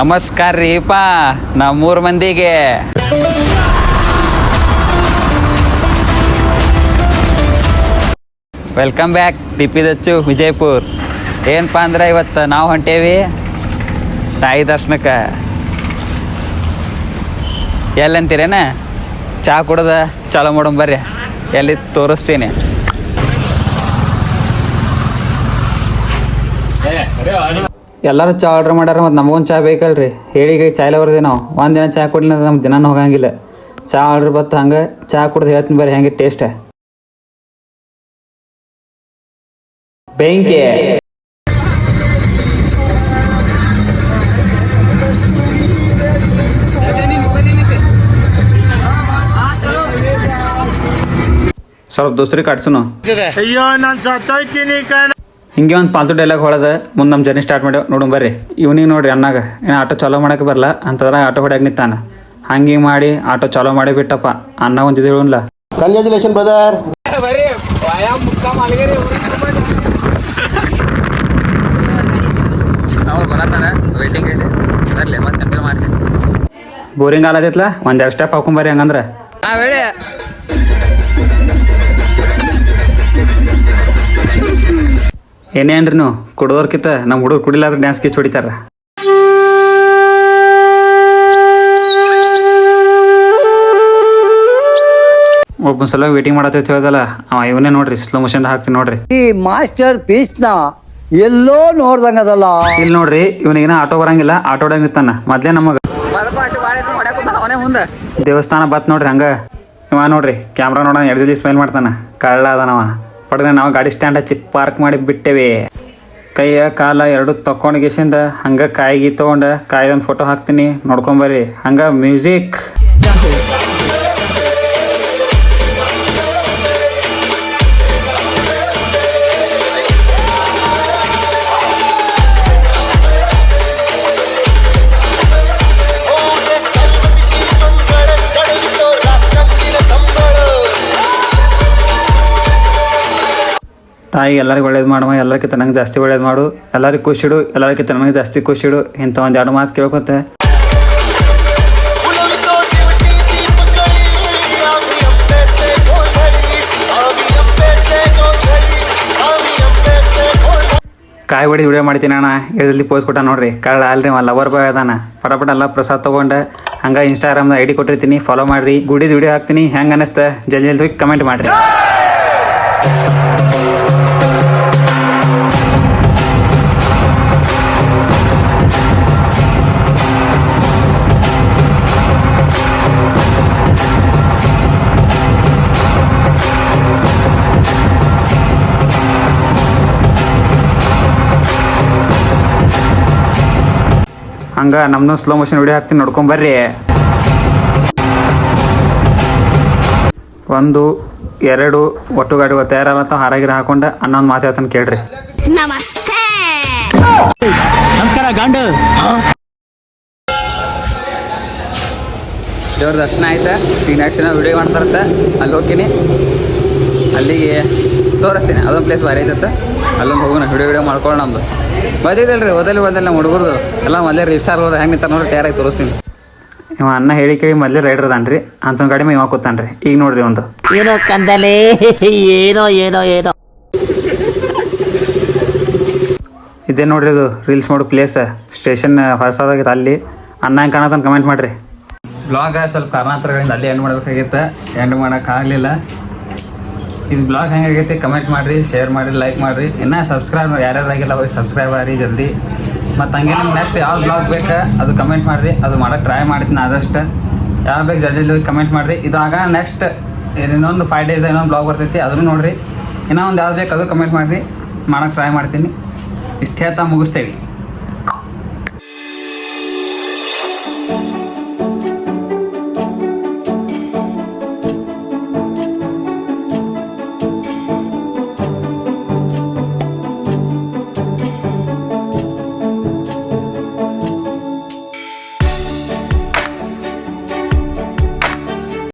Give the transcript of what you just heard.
ನಮಸ್ಕಾರ ರೀಪ ಮೂರು ಮಂದಿಗೆ. ವೆಲ್ಕಮ್ ಬ್ಯಾಕ್ ತಿಪ್ಪಿದಚ್ಚು ವಿಜಯಪುರ್. ಏನಪ್ಪ ಅಂದ್ರೆ ಇವತ್ತು ನಾವು ಹೊಂಟೇವಿ ತಾಯಿ ದರ್ಶನಕ್ಕೆ. ಎಲ್ಲಂತೀರೇನ? ಚಾ ಕುಡ್ದ, ಚಾಲೋ ಮಾಡೋಣ ಬರ್ರಿ. ಎಲ್ಲಿ ತೋರಿಸ್ತೀನಿ. ಎಲ್ಲರೂ ಚಾ ಆರ್ಡ್ರ್ ಮಾಡ್ಯಾರ ಮತ್ತು ನಮಗೊಂದು ಚಾ ಬೇಕಲ್ರಿ. ಹೇಳಿ ಚಾಯ್ಲ ಬರ್ದಿ ನಾವು. ಒಂದು ದಿನ ಚಾ ಅಂದ್ರೆ ನಮ್ಮ ದಿನ ಹೋಗಂಗಿಲ್ಲ. ಚಾ ಆರ್ಡ್ರ್ ಬತ್ತು ಹಂಗೆ ಚಾ ಕುಡ್ದು ಹೇಳ್ತೀನಿ ಬರ್ರಿ ಹೆಂಗೆ ಟೇಸ್ಟ್ ಬೆಂಕಿ. ಸ್ವಲ್ಪ ದೋಸ್ರಿ ಕಟ್ಸೋಣ ಅಯ್ಯೋ ನಾನು ಸತ್ತೋಯ್ತೀನಿ ಕಣ. ಹಿಂಗೆ ಒಂದು ಪಾಲ್ತು ಡೈಲಾಗ್ ಹೊಡೆದ ಮುಂದೆ ನಮ್ಮ ಜರ್ನಿ ಸ್ಟಾರ್ಟ್ ಮಾಡ್ಯಾವ. ನೋಡು ಬರ್ರಿ. ಇವ್ನಿಗೆ ನೋಡ್ರಿ ಅನ್ನಾಗ ಏನು ಆಟೋ ಚಾಲೋ ಮಾಡೋಕೆ ಬರಲ್ಲ ಅಂತಂದ್ರೆ ಆಟೋ ಹೊಡ್ಯಾಗ ನಿಂತಾನ. ಹಂಗೆ ಮಾಡಿ ಆಟೋ ಚಾಲೋ ಮಾಡಿ ಬಿಟ್ಟಪ್ಪ. ಅನ್ನ ಒಂದು ಇದು ಹೇಳಲ್ಲ ಕಂಗ್ರ್ಯಾಚುಲೇಷನ್ ಬ್ರದರ್ ನಾವು ಬರತ್ತಾರ ವೇಟಿಂಗ್ ಐತೆ ಬರಲಿ ಮತ್ತೆ ಕಂಟಿನ್ಯೂ ಮಾಡ್ತೀನಿ. ಬೋರಿಂಗ್ ಆಲತೈತ್ಲ ಒಂದೆರಡು ಸ್ಟೆಪ್ ಹಾಕೊಂಬರ್ರಿ ಹಂಗಂದ್ರೆ. ಹೇಳಿ. ಏನೇನ್ರಿ ನೀವು ಕುಡ್ದೋರ್ಕಿತ್ತ ನಮ್ಮ ಹುಡುಗರು ಕುಡಿಲಾದ್ರೆ ಡ್ಯಾನ್ಸ್ ಕಿಚ್ ಹೊಡಿತಾರ. ಒಬ್ಬ ಸಲ ವೇಟಿಂಗ್ ಮಾಡತ್ತೈತಿ ಹೇಳ್ದಲ್ಲ ಅವ ಇವನೇ ನೋಡ್ರಿ ಸ್ಲೋ ಮೋಷನ್ ಹಾಕ್ತೀನಿ ನೋಡ್ರಿ. ಈ ಮಾಸ್ಟರ್ ಪೀಸ್ ಪೀಸ್ನ ಎಲ್ಲೋ ನೋಡ್ದಂಗದಲ್ಲ ಇಲ್ಲಿ ನೋಡ್ರಿ ಇವನಿಗೇನ ಆಟೋ ಬರಂಗಿಲ್ಲ ಆಟೋ ನಿಂತಾನ ಮೊದ್ಲೇ ನಮಗ. ದೇವಸ್ಥಾನ ಬತ್ ನೋಡ್ರಿ ಹಂಗ. ಇವ ನೋಡ್ರಿ ಕ್ಯಾಮ್ರಾ ನೋಡೋಣ ಎರಡು ಜಲ್ದಿ ಸ್ಮೈಲ್ ಮಾಡ್ತಾನ ಕಳ್ಳ ಅದಾನವ. ಪಡ್ದೆ ನಾವು ಗಾಡಿ ಸ್ಟ್ಯಾಂಡ್ ಹಚ್ಚಿ ಪಾರ್ಕ್ ಮಾಡಿ ಬಿಟ್ಟೇವೆ. ಕೈಯ ಕಾಲ ಎರಡು ತಕೊಂಡು ಗೆಸಿಂದ ಹಂಗ ಕಾಯಿಗೆ ತಗೊಂಡ, ಕಾಯ್ದೊಂದು ಫೋಟೋ ಹಾಕ್ತೀನಿ ನೋಡ್ಕೊಂಬರ್ರಿ ಹಂಗ ಮ್ಯೂಸಿಕ್ ತಾಯಿ ಎಲ್ಲರಿಗೂ ಒಳ್ಳೇದು ಮಾಡಮ್ಮ ಎಲ್ಲರಿಗಿಂತ ನಂಗೆ ಜಾಸ್ತಿ ಒಳ್ಳೇದು ಮಾಡು. ಎಲ್ಲರಿಗೂ ಖುಷಿಡು ಎಲ್ಲರಿಗಿಂತ ನನಗೆ ಜಾಸ್ತಿ ಖುಷಿಡು ಇಂಥ ಒಂದು ಎರಡು ಮಾತು ಕೇಳ್ಕೊತೆ ಕಾಯಿ ಹೊಡಿ ವಿಡಿಯೋ ಮಾಡ್ತೀನಿ ಅಣ್ಣ. ಎಲ್ಲಿ ಪೋಸ್ ಕೊಟ್ಟ ನೋಡ್ರಿ. ಕಳ್ಳ ಅಲ್ರಿ ಲವರ್ ಬಾಯ್ ಅದಾನ. ಪಟಪಟ ಎಲ್ಲ ಪ್ರಸಾದ್ ತೊಗೊಂಡೆ. ಹಂಗೆ ಇನ್ಸ್ಟಾಗ್ರಾಮ್ದ ಐ ಡಿ ಕೊಟ್ಟಿರ್ತೀನಿ. ಫಾಲೋ ಮಾಡಿರಿ. ಗುಡಿದು ವಿಡಿಯೋ ಹಾಕ್ತೀನಿ. ಹೆಂಗೆ ಅನ್ನಿಸ್ತೆ ಜಲ್ದಿ ಜಲ್ದಿ ಕಮೆಂಟ್ ಮಾಡಿರಿ. ಹಂಗ ನಮ್ದು ಸ್ಲೋ ಮೋಷನ್ ವಿಡಿಯೋ ಹಾಕ್ತೀನಿ ನೋಡ್ಕೊಂಬರ್ರಿ ಒಂದು ಎರಡು ಒಟ್ಟು ಗಾಡಿ ತಯಾರಲ್ಲ ಹಾರಾಗಿರ ಹಾಕೊಂಡ ಅನ್ನೊಂದು ಮಾತು ಹೇಳ್ತಾನೆ ಕೇಳ್ರಿ. ನಮಸ್ತೆ. ದೇವ್ರ ದರ್ಶನ ಆಯ್ತಾ? ಈಗ ನೆಕ್ಸ್ಟ್ ವಿಡಿಯೋ ಮಾಡ್ತಾರಂತ ಅಲ್ಲಿ ಹೋಗ್ತೀನಿ. ಅಲ್ಲಿಗೆ ತೋರಿಸ್ತೀನಿ. ಅದೊಂದು ಪ್ಲೇಸ್ ಭಾರಿ ಐತತ್ತ ಅಲ್ಲೊಂದು ಹೋಗೋಣ. ವಿಡಿಯೋ ವಿಡಿಯೋ ಮಾಡ್ಕೊಳ್ಳೋಣ ನಮ್ದು ಬಂದಿದ್ದಲ್ರಿ ಓದಲ್ಲಿ ಬಂದಿಲ್ಲ ನಮ್ಮ ಹುಡುಗರ್ದು. ಎಲ್ಲ ಮೊದಲೇ ರಿಜಿಸ್ಟಾರ್ ಹೋದ್ರೆ ಹೆಂಗೆ ನೋಡಿ ತಯಾರಾಗಿ ತೋರಿಸ್ತೀನಿ. ಇವ ಅನ್ನ ಹೇಳಿ ಕೇಳಿ ಮೊದಲೇ ರೈಡರ್ ಅದಾನ್ರಿ. ಅಂತ ಗಾಡಿ ಮೇಲೆ ಇವ ಕೂತಾನ್ರಿ. ಈಗ ನೋಡ್ರಿ ಒಂದು ಏನೋ ಕಂದಲೇ ಏನೋ ಏನೋ ಏನೋ. ಇದೇ ನೋಡ್ರಿ ಇದು ರೀಲ್ಸ್ ಮಾಡೋ ಪ್ಲೇಸ್ ಸ್ಟೇಷನ್ ಹೊಸದಾಗಿತ್ತು ಅಲ್ಲಿ. ಅನ್ನ ಹೆಂಗೆ ಕಾಣತ್ತಂತ ಕಮೆಂಟ್ ಮಾಡ್ರಿ. ಬ್ಲಾಗ್ ಸ್ವಲ್ಪ ಕಾರಣಾಂತರಗಳಿಂದ ಅಲ್ಲಿ ಎಂಡ್ ಮಾಡ್ಬೇಕಾಗಿತ್ತು. ಎಂಡ್ ಮಾಡೋಕ್ಕಾಗಲಿಲ್ಲ ಇದು ಬ್ಲಾಗ್ ಹೆಂಗಾಗೈತಿ ಕಮೆಂಟ್ ಮಾಡಿರಿ ಶೇರ್ ಮಾಡಿರಿ ಲೈಕ್ ಮಾಡಿರಿ. ಇನ್ನೂ ಸಬ್ಸ್ಕ್ರೈಬ್ ಯಾರ್ಯಾರಾಗಿಲ್ಲ ಹೋಗಿ ಸಬ್ಸ್ಕ್ರೈಬ್ ಆಗ್ರಿ ಜಲ್ದಿ. ಮತ್ತು ಹಂಗೆ ನಿಮ್ಗೆ ನೆಕ್ಸ್ಟ್ ಯಾವ ಬ್ಲಾಗ್ ಬೇಕು ಅದು ಕಮೆಂಟ್ ಮಾಡಿರಿ. ಅದು ಮಾಡೋಕೆ ಟ್ರೈ ಮಾಡ್ತೀನಿ ಆದಷ್ಟು. ಯಾವ ಬೇಕು ಜಲ್ದಿ ಜಲ್ದಿ ಕಮೆಂಟ್ ಮಾಡಿರಿ. ಇದಾಗ ನೆಕ್ಸ್ಟ್ ಇನ್ನೊಂದು ಫೈವ್ ಡೇಸ್ ಇನ್ನೊಂದು ಬ್ಲಾಗ್ ಬರ್ತೈತಿ ಅದನ್ನು ನೋಡಿರಿ. ಇನ್ನೂ ಒಂದು ಯಾವ್ದು ಬೇಕು ಅದು ಕಮೆಂಟ್ ಮಾಡಿರಿ. ಮಾಡೋಕೆ ಟ್ರೈ ಮಾಡ್ತೀನಿ. ಇಷ್ಟು ಹೇಳ್ತಾ ಮುಗಿಸ್ತೇವೆ.